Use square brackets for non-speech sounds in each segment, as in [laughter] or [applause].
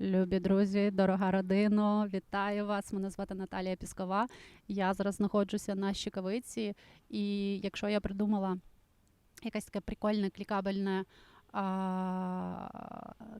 Любі друзі, дорога родино, вітаю вас. Мене звати Наталія Піскова. Я зараз знаходжуся на Щекавиці, і якщо я придумала якесь таке прикольне, клікабельне,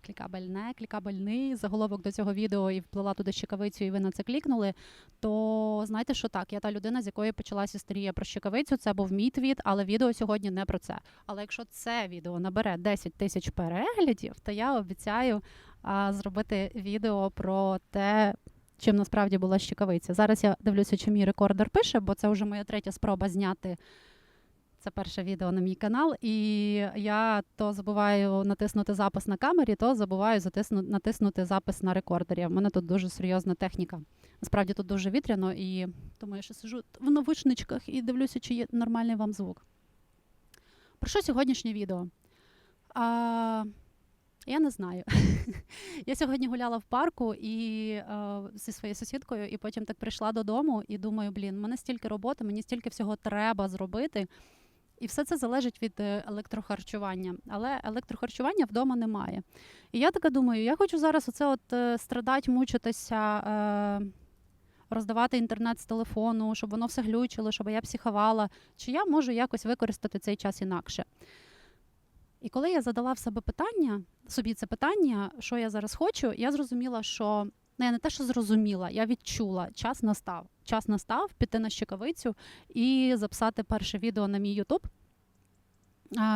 клікабельне, клікабельний заголовок до цього відео і вплила туди щекавицю, і ви на це клікнули, то знаєте, що так, я та людина, з якої почалася історія про щекавицю. Це був мій твіт, але відео сьогодні не про це. Але якщо це відео набере 10 тисяч переглядів, то я обіцяю а, зробити відео про те, чим насправді була щекавиця. Зараз я дивлюся, чи мій рекордер пише, бо це вже моя третя спроба зняти. Це перше відео на мій канал, і я то забуваю натиснути запис на камері, то забуваю затисну, натиснути запис на рекордері. У мене тут дуже серйозна техніка. Насправді тут дуже вітряно, і тому я ще сижу в навушничках і дивлюся, чи є нормальний вам звук. Про що сьогоднішнє відео? А, я не знаю. [laughs] я сьогодні гуляла в парку і е, зі своєю сусідкою, і потім так прийшла додому і думаю, блін, мене стільки роботи, мені стільки всього треба зробити. І все це залежить від е, електрохарчування. Але електрохарчування вдома немає. І я така думаю, я хочу зараз оце от е, страдати, мучитися, е, роздавати інтернет з телефону, щоб воно все глючило, щоб я психувала. Чи я можу якось використати цей час інакше? І коли я задала в себе питання, собі це питання, що я зараз хочу, я зрозуміла, що ну, я не те, що зрозуміла, я відчула, час настав. Час настав піти на щекавицю і записати перше відео на мій Ютуб.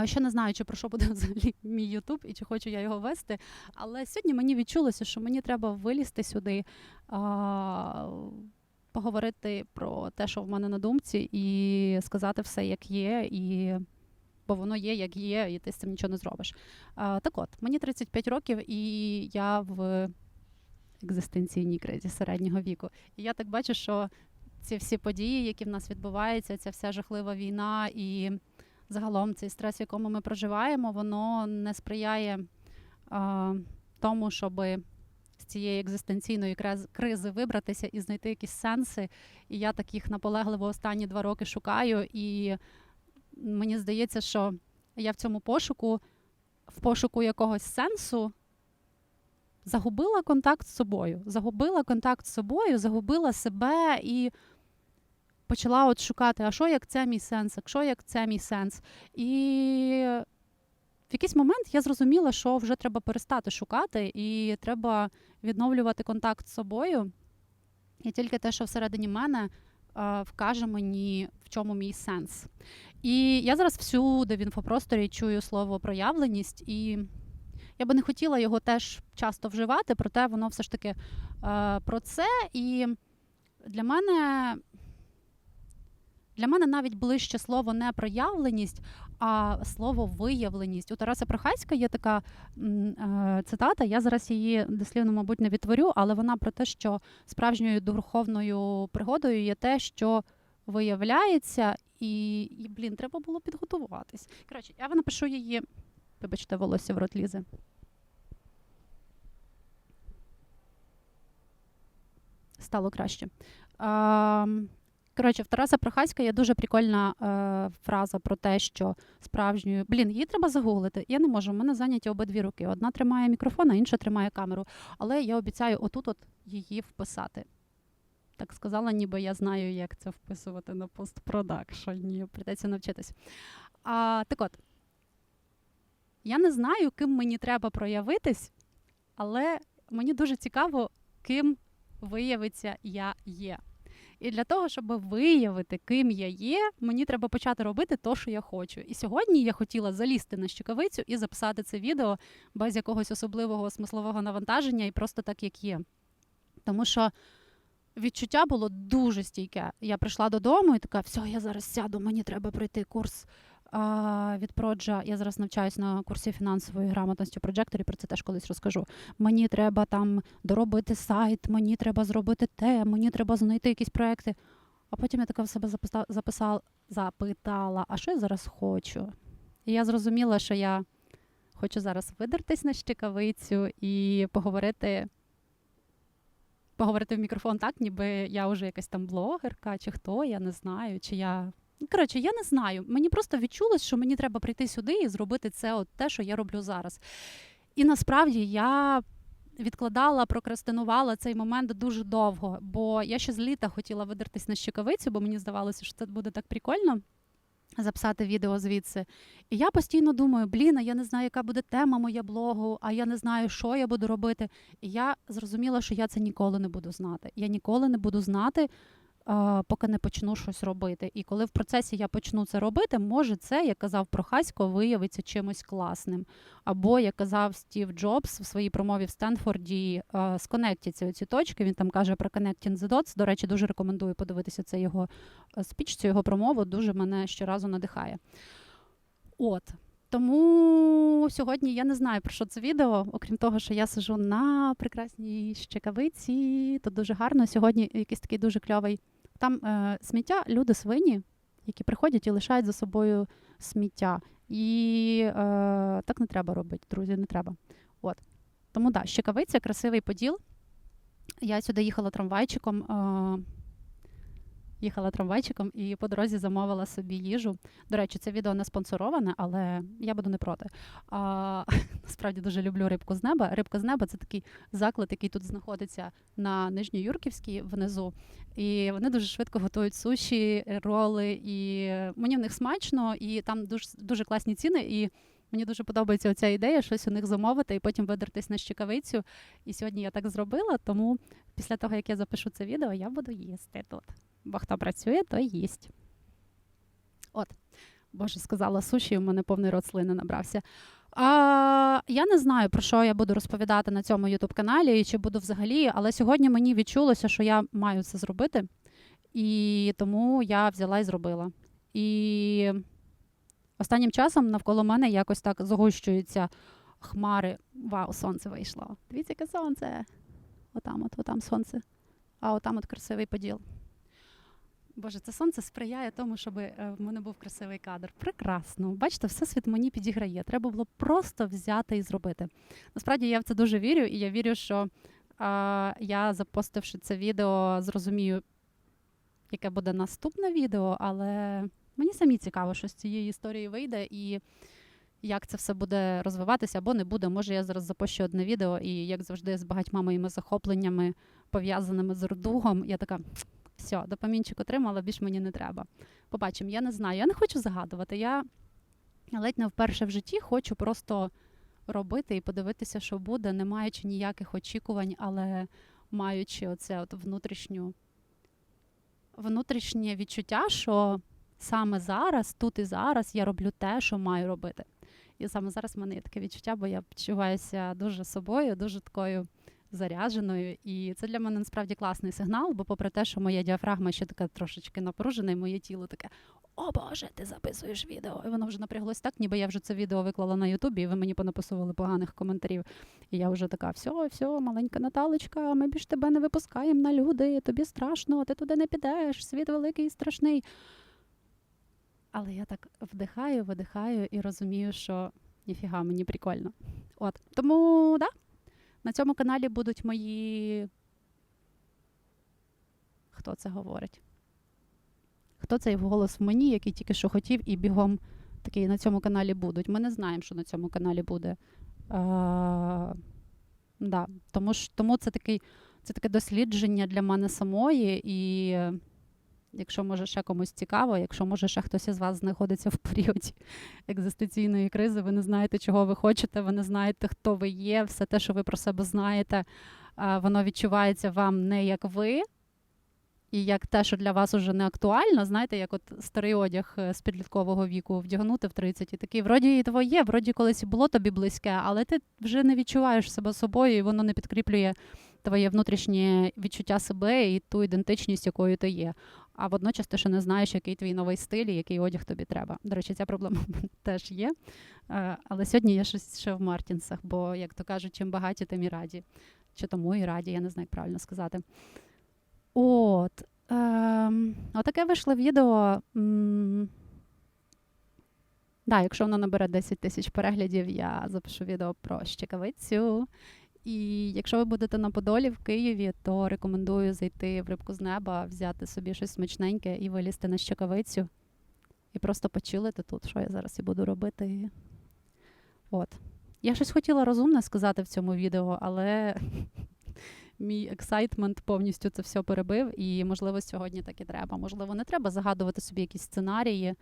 Ще не знаю, чи про що буде [laughs] взагалі мій Ютуб і чи хочу я його вести. Але сьогодні мені відчулося, що мені треба вилізти сюди, поговорити про те, що в мене на думці, і сказати все, як є, і бо воно є, як є, і ти з цим нічого не зробиш. Так от, мені 35 років, і я в екзистенційній кризі середнього віку. І я так бачу, що ці всі події, які в нас відбуваються, ця вся жахлива війна і загалом цей стрес, в якому ми проживаємо, воно не сприяє а, тому, щоб з цієї екзистенційної кризи вибратися і знайти якісь сенси. І я таких наполегливо останні два роки шукаю. І мені здається, що я в цьому пошуку, в пошуку якогось сенсу, загубила контакт з собою. Загубила контакт з собою, загубила себе і почала от шукати, а що як це мій сенс, а що як це мій сенс. І в якийсь момент я зрозуміла, що вже треба перестати шукати, і треба відновлювати контакт з собою. І тільки те, що всередині мене вкаже мені, в чому мій сенс. І я зараз всюди в інфопросторі чую слово проявленість, і я би не хотіла його теж часто вживати, проте воно все ж таки е, про це. І для мене, для мене навіть ближче слово не проявленість, а слово виявленість. У Тараса Прохацька є така е, цитата. Я зараз її дослівно, мабуть, не відтворю, але вона про те, що справжньою духовною пригодою є те, що виявляється, і, і блін, треба було підготуватись. Коротше, я напишу її. Вибачте, волосся в рот лізе. Стало краще. А, коротше, в Тараса Прохаська є дуже прикольна е, фраза про те, що справжньою. Блін, її треба загуглити. Я не можу, в мене зайняті обидві руки. Одна тримає мікрофон, а інша тримає камеру. Але я обіцяю отут от її вписати. Так сказала, ніби я знаю, як це вписувати на постпродакшені. Придеться навчитись. А, так от, я не знаю, ким мені треба проявитись, але мені дуже цікаво, ким виявиться я є. І для того, щоб виявити, ким я є, мені треба почати робити те, що я хочу. І сьогодні я хотіла залізти на щекавицю і записати це відео без якогось особливого смислового навантаження і просто так, як є. Тому що відчуття було дуже стійке. Я прийшла додому і така, все, я зараз сяду, мені треба пройти курс від Проджа. Я зараз навчаюсь на курсі фінансової грамотності Проджекторі, про це теж колись розкажу. Мені треба там доробити сайт, мені треба зробити те, мені треба знайти якісь проекти. А потім я така в себе записала, запитала, а що я зараз хочу? І я зрозуміла, що я хочу зараз видертись на щекавицю і поговорити. Поговорити в мікрофон так, ніби я вже якась там блогерка, чи хто, я не знаю, чи я Коротше, я не знаю. Мені просто відчулось, що мені треба прийти сюди і зробити це, от те, що я роблю зараз. І насправді я відкладала, прокрастинувала цей момент дуже довго, бо я ще з літа хотіла видертись на щекавицю, бо мені здавалося, що це буде так прикольно. Записати відео звідси. І я постійно думаю, блін, а я не знаю, яка буде тема моя блогу, а я не знаю, що я буду робити. І я зрозуміла, що я це ніколи не буду знати. Я ніколи не буду знати, поки не почну щось робити. І коли в процесі я почну це робити, може це, як казав Прохасько, виявиться чимось класним. Або, як казав Стів Джобс в своїй промові в Стенфорді, сконектяться оці точки. Він там каже про Connecting the Dots. До речі, дуже рекомендую подивитися це його е, спіч, цю його промову. Дуже мене щоразу надихає. От. Тому сьогодні я не знаю про що це відео, окрім того, що я сижу на прекрасній щекавиці. Тут дуже гарно. Сьогодні якийсь такий дуже кльовий. Там е, сміття, люди свині, які приходять і лишають за собою сміття. І е, так не треба робити, друзі, не треба. От. Тому так, да, щекавиця, красивий поділ. Я сюди їхала трамвайчиком. Е, їхала трамвайчиком і по дорозі замовила собі їжу. До речі, це відео не спонсороване, але я буду не проти. А, [laughs] Насправді дуже люблю рибку з неба. Рибка з неба це такий заклад, який тут знаходиться на Нижньоюрківській внизу. І вони дуже швидко готують суші, роли, і мені в них смачно, і там дуже дуже класні ціни. І Мені дуже подобається оця ідея, щось у них замовити і потім видертись на щекавицю. І сьогодні я так зробила, тому після того, як я запишу це відео, я буду їсти тут. Бо хто працює, той їсть. От, Боже, сказала суші, у мене повний рот слини набрався. А, Я не знаю, про що я буду розповідати на цьому ютуб каналі і чи буду взагалі, але сьогодні мені відчулося, що я маю це зробити, і тому я взяла і зробила. І останнім часом навколо мене якось так загущуються хмари. Вау, сонце вийшло. Дивіться, яке сонце. Отам, от, отам сонце. А отам от красивий поділ. Боже, це сонце сприяє тому, щоб е, в мене був красивий кадр. Прекрасно. Бачите, все світ мені підіграє. Треба було просто взяти і зробити. Насправді я в це дуже вірю, і я вірю, що а, я, запостивши це відео, зрозумію, яке буде наступне відео, але мені самі цікаво, що з цієї історії вийде і як це все буде розвиватися або не буде. Може, я зараз запущу одне відео, і як завжди, з багатьма моїми захопленнями, пов'язаними з родугом, я така. Все, допамінчик отримала, більш мені не треба. Побачимо, я не знаю. Я не хочу загадувати. Я ледь не вперше в житті хочу просто робити і подивитися, що буде, не маючи ніяких очікувань, але маючи оце от внутрішню внутрішнє відчуття, що саме зараз, тут і зараз я роблю те, що маю робити. І саме зараз в мене є таке відчуття, бо я почуваюся дуже собою, дуже такою зарядженою. І це для мене насправді класний сигнал, бо, попри те, що моя діафрагма ще така трошечки напружена, і моє тіло таке. О Боже, ти записуєш відео. І воно вже напряглось так, ніби я вже це відео виклала на Ютубі, і ви мені понаписували поганих коментарів. І я вже така: все, все, маленька Наталочка, ми більш тебе не випускаємо на люди, тобі страшно, ти туди не підеш, світ великий і страшний. Але я так вдихаю, видихаю і розумію, що ніфіга, мені прикольно. От. Тому, да, на цьому каналі будуть мої. Хто це говорить? Хто цей голос в мені, який тільки що хотів, і бігом такий на цьому каналі будуть. Ми не знаємо, що на цьому каналі буде. А, да. Тому ж, тому це такий, це таке дослідження для мене самої. І якщо може ще комусь цікаво, якщо може ще хтось із вас знаходиться в періоді [laughs] екзистенційної кризи, ви не знаєте, чого ви хочете, ви не знаєте, хто ви є, все те, що ви про себе знаєте, воно відчувається вам не як ви. І як те, що для вас уже не актуально, знаєте, як от старий одяг е, з підліткового віку вдягнути в 30 і такий, вроді і твоє, вроді колись і було тобі близьке, але ти вже не відчуваєш себе собою, і воно не підкріплює твоє внутрішнє відчуття себе і ту ідентичність, якою ти є. А водночас ти ще не знаєш, який твій новий стиль і який одяг тобі треба. До речі, ця проблема теж є. Е, але сьогодні я щось ще в Мартінсах, бо, як то кажуть, чим багаті, тим і раді. Чи тому і раді, я не знаю, як правильно сказати. От. Ем, Отаке вийшло відео. Да, якщо воно набере 10 тисяч переглядів, я запишу відео про щекавицю. І якщо ви будете на Подолі в Києві, то рекомендую зайти в рибку з неба, взяти собі щось смачненьке і вилізти на щекавицю. І просто почилити тут, що я зараз і буду робити. От. Я щось хотіла розумне сказати в цьому відео, але [laughs] мій ексайтмент повністю це все перебив, і, можливо, сьогодні так і треба. Можливо, не треба загадувати собі якісь сценарії,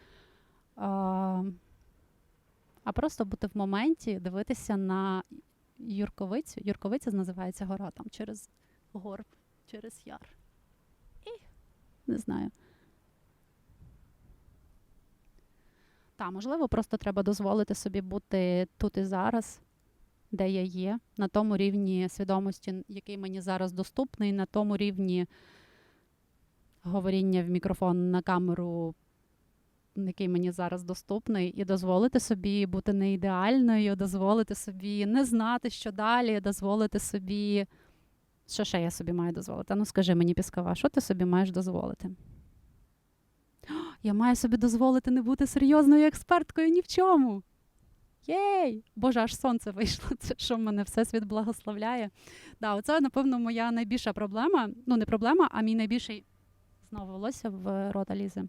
а, а просто бути в моменті, дивитися на Юрковицю. Юрковиця називається гора там через горб, через яр. І не знаю. Та, можливо, просто треба дозволити собі бути тут і зараз, де я є, на тому рівні свідомості, який мені зараз доступний, на тому рівні говоріння в мікрофон на камеру, який мені зараз доступний, і дозволити собі бути не ідеальною, дозволити собі не знати, що далі, дозволити собі. Що ще я собі маю дозволити? Ну скажи мені, Піскова, що ти собі маєш дозволити? [gasps] Я маю собі дозволити не бути серйозною експерткою ні в чому. Єй! Боже, аж сонце вийшло. [laughs] Це що мене всесвіт благословляє. Да, оце, напевно, моя найбільша проблема. Ну, не проблема, а мій найбільший знову волосся в рота лізе.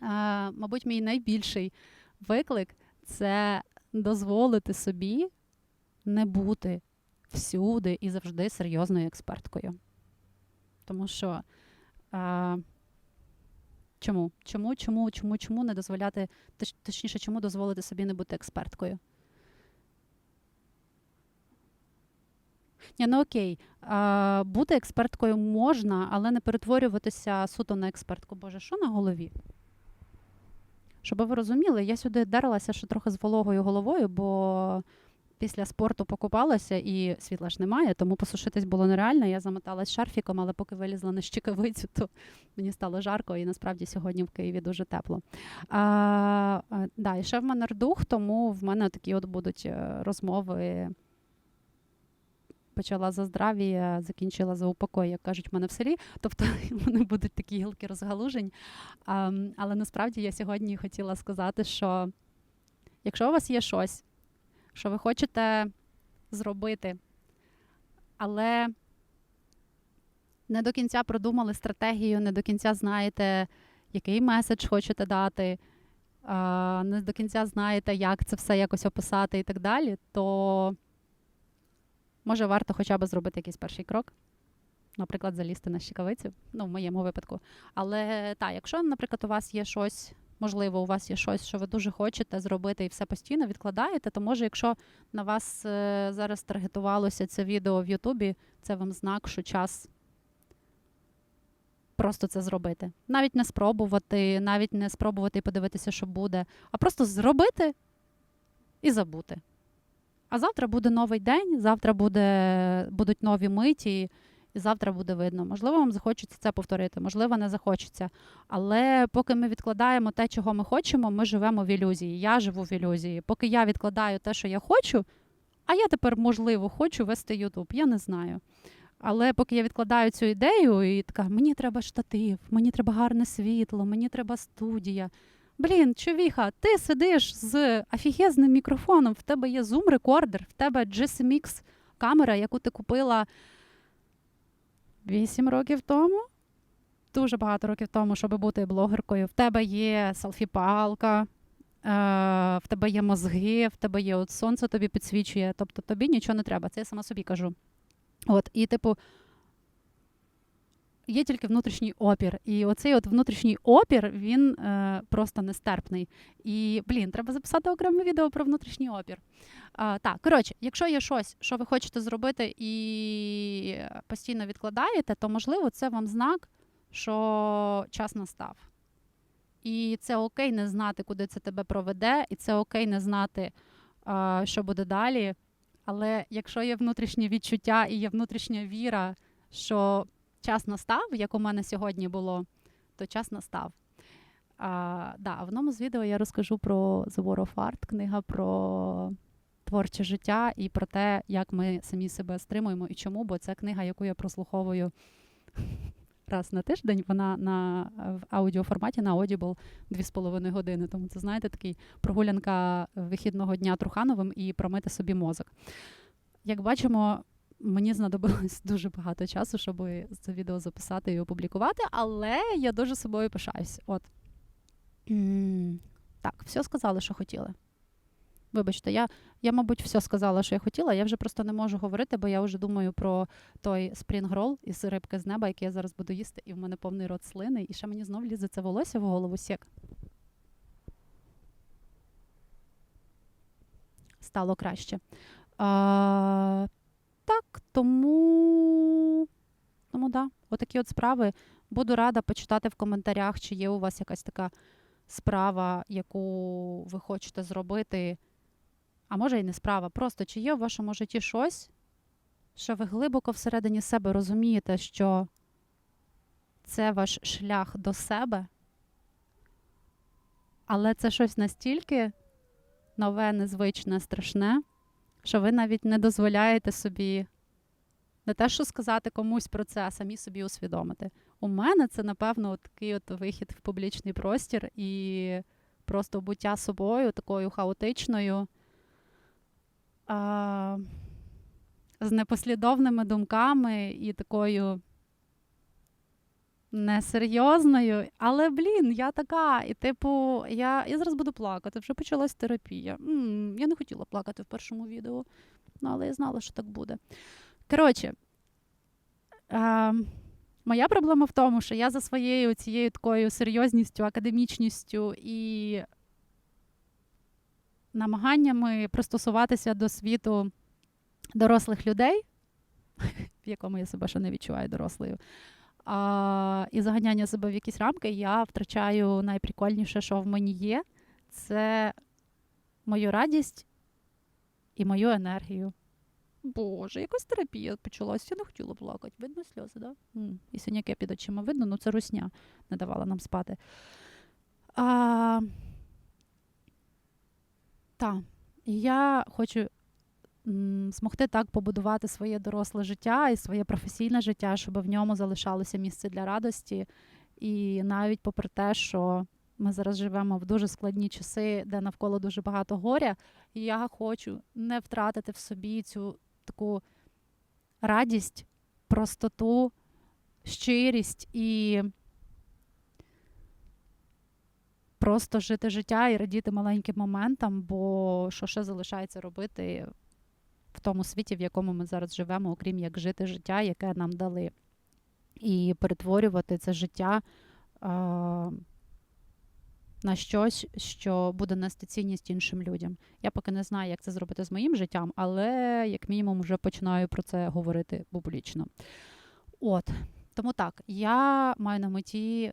Мабуть, мій найбільший виклик це дозволити собі не бути всюди і завжди серйозною експерткою. Тому що. А, Чому? Чому, чому, чому, чому не дозволяти, точ, точніше, чому дозволити собі не бути експерткою? Ні, ну окей, а, бути експерткою можна, але не перетворюватися суто на експертку. Боже, що на голові? Щоб ви розуміли, я сюди дерлася ще трохи з вологою головою, бо після спорту покупалася і світла ж немає, тому посушитись було нереально. Я замоталась шарфіком, але поки вилізла на щекавицю, то мені стало жарко, і насправді сьогодні в Києві дуже тепло. А, да, І ще в мене рдух, тому в мене такі от будуть е, розмови. Почала за здрав'я, закінчила за упокой, як кажуть в мене в селі. Тобто [laughs] в мене будуть такі гілки розгалужень. А, але насправді я сьогодні хотіла сказати, що якщо у вас є щось, що ви хочете зробити, але не до кінця продумали стратегію, не до кінця знаєте, який меседж хочете дати, не до кінця знаєте, як це все якось описати і так далі, то може варто хоча б зробити якийсь перший крок. Наприклад, залізти на щекавицю, ну, в моєму випадку. Але так, якщо, наприклад, у вас є щось можливо, у вас є щось, що ви дуже хочете зробити і все постійно відкладаєте, то може, якщо на вас е, зараз таргетувалося це відео в Ютубі, це вам знак, що час просто це зробити. Навіть не спробувати, навіть не спробувати і подивитися, що буде, а просто зробити і забути. А завтра буде новий день, завтра буде, будуть нові миті і завтра буде видно. Можливо, вам захочеться це повторити, можливо, не захочеться. Але поки ми відкладаємо те, чого ми хочемо, ми живемо в ілюзії. Я живу в ілюзії. Поки я відкладаю те, що я хочу, а я тепер, можливо, хочу вести Ютуб, я не знаю. Але поки я відкладаю цю ідею, і така, мені треба штатив, мені треба гарне світло, мені треба студія. Блін, човіха, ти сидиш з офігезним мікрофоном, в тебе є зум-рекордер, в тебе GSMX камера, яку ти купила Вісім років тому. Дуже багато років тому, щоб бути блогеркою. В тебе є селфі-палка, е, в тебе є мозги, в тебе є от сонце тобі підсвічує. Тобто тобі нічого не треба. Це я сама собі кажу. От, І, типу, є тільки внутрішній опір. І оцей от внутрішній опір, він е, просто нестерпний. І, блін, треба записати окреме відео про внутрішній опір. А, Так, коротше, якщо є щось, що ви хочете зробити і постійно відкладаєте, то можливо це вам знак, що час настав. І це окей не знати, куди це тебе проведе, і це окей не знати, а, що буде далі. Але якщо є внутрішнє відчуття і є внутрішня віра, що час настав, як у мене сьогодні було, то час настав. А, да, В одному з відео я розкажу про The War of Art, книга про творче життя і про те, як ми самі себе стримуємо і чому, бо це книга, яку я прослуховую [laughs] раз на тиждень. Вона на в аудіоформаті на Audible 2,5 години. Тому це, знаєте, такий прогулянка вихідного дня Трухановим і промити собі мозок. Як бачимо, мені знадобилось [laughs] дуже багато часу, щоб це відео записати і опублікувати, але я дуже собою пишаюсь. От. Так, все сказали, що хотіли. Вибачте, я, я, мабуть, все сказала, що я хотіла. Я вже просто не можу говорити, бо я вже думаю про той спрінгрол із рибки з неба, який я зараз буду їсти, і в мене повний рот слини, і ще мені знов лізе це волосся в голову сік. Стало краще. А, так, тому. Тому да, отакі от справи. Буду рада почитати в коментарях, чи є у вас якась така справа, яку ви хочете зробити. А може і не справа. Просто чи є в вашому житті щось, що ви глибоко всередині себе розумієте, що це ваш шлях до себе, але це щось настільки нове, незвичне, страшне, що ви навіть не дозволяєте собі не те, що сказати комусь про це, а самі собі усвідомити. У мене це, напевно, от такий от вихід в публічний простір і просто буття собою, такою хаотичною, а, з непослідовними думками і такою несерйозною. Але, блін, я така. І, типу, я, я зараз буду плакати, вже почалась терапія. м я не хотіла плакати в першому відео, ну, але я знала, що так буде. Коротше, е, моя проблема в тому, що я за своєю цією такою серйозністю, академічністю і намаганнями пристосуватися до світу дорослих людей, [laughs] в якому я себе ще не відчуваю дорослою, а, і заганяння себе в якісь рамки, я втрачаю найприкольніше, що в мені є, це мою радість і мою енергію. Боже, якась терапія почалась. Я не хотіла плакати. Видно сльози, да? М, І синяки під очима видно, ну це русня не давала нам спати. А, та. Я хочу змогти так побудувати своє доросле життя і своє професійне життя, щоб в ньому залишалося місце для радості. І навіть попри те, що ми зараз живемо в дуже складні часи, де навколо дуже багато горя, я хочу не втратити в собі цю таку радість, простоту, щирість і просто жити життя і радіти маленьким моментам, бо що ще залишається робити в тому світі, в якому ми зараз живемо, окрім як жити життя, яке нам дали, і перетворювати це життя. А, на щось, що буде нести цінність іншим людям. Я поки не знаю, як це зробити з моїм життям, але як мінімум вже починаю про це говорити публічно. От, тому так, я маю на меті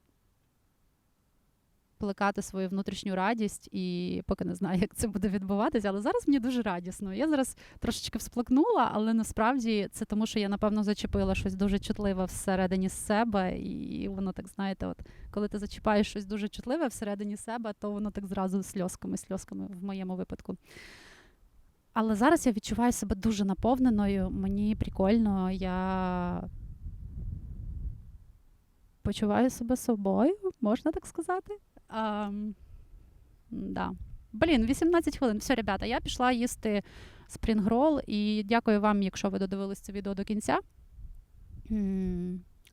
плекати свою внутрішню радість, і поки не знаю, [laughs] як це буде відбуватися, але зараз мені дуже радісно. Я зараз трошечки всплакнула, але насправді це тому, що я, напевно, зачепила щось дуже чутливе всередині себе, і воно так, знаєте, от коли ти зачіпаєш щось дуже чутливе всередині себе, то воно так зразу сльозками, сльозками в моєму випадку. Але зараз я відчуваю себе дуже наповненою, мені прикольно, я почуваю себе собою, можна так сказати. А, да. Блін, 18 хвилин. Все, ребята, я пішла їсти спрінгрол і дякую вам, якщо ви додивились це відео до кінця.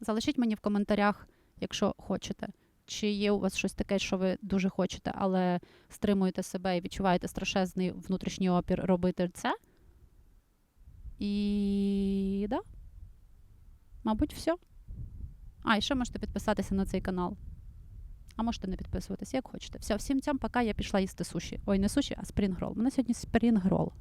Залишіть мені в коментарях, якщо хочете. Чи є у вас щось таке, що ви дуже хочете, але стримуєте себе і відчуваєте страшезний внутрішній опір робити це? І да. Мабуть, все. А, і ще можете підписатися на цей канал. А можете не підписуватися, як хочете. Все, всім цям, пока я пішла їсти суші. Ой, не суші, а спрінгрол. У мене сьогодні спрінгрол.